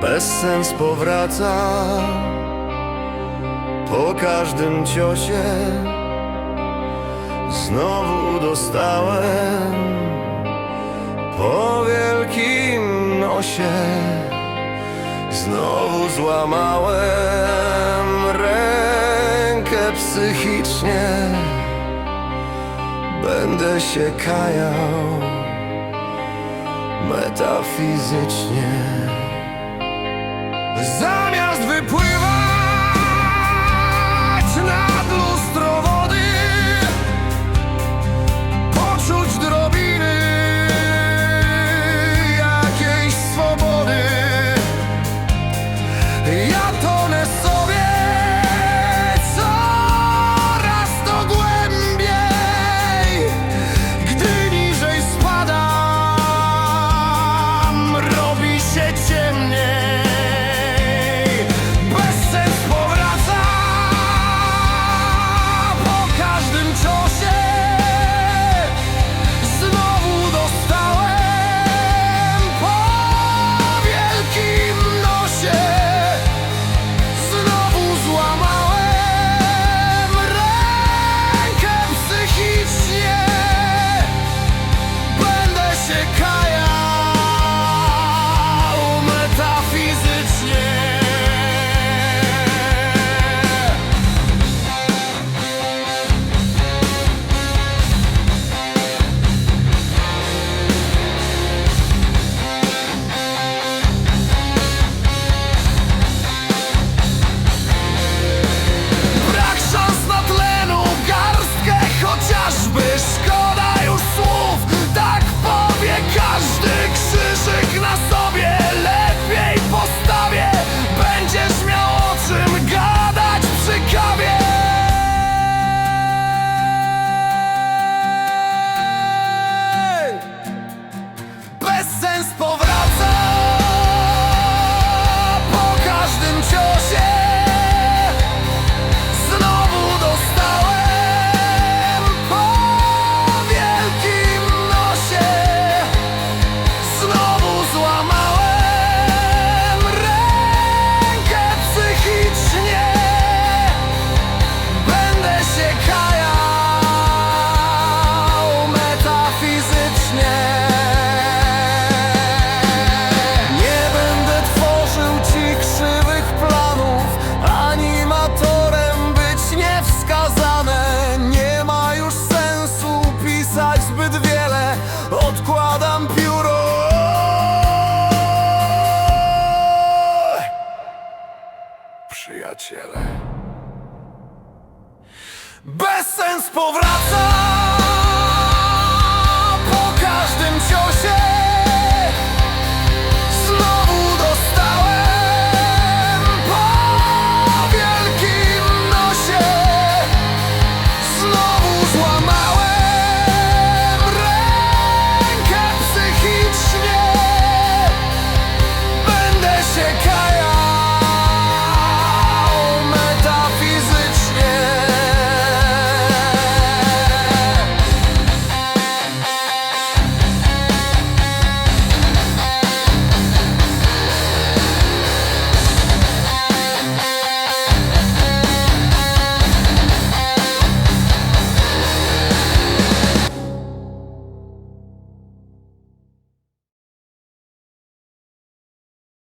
Bez sens powraca po każdym ciosie. Znowu dostałem po wielkim nosie, znowu złamałem rękę psychicznie. Będę się kajał metafizycznie. Zamiast wypływać nad lustro wody Poczuć drobiny jakiejś swobody. przyjaciele. Bez sens powraca!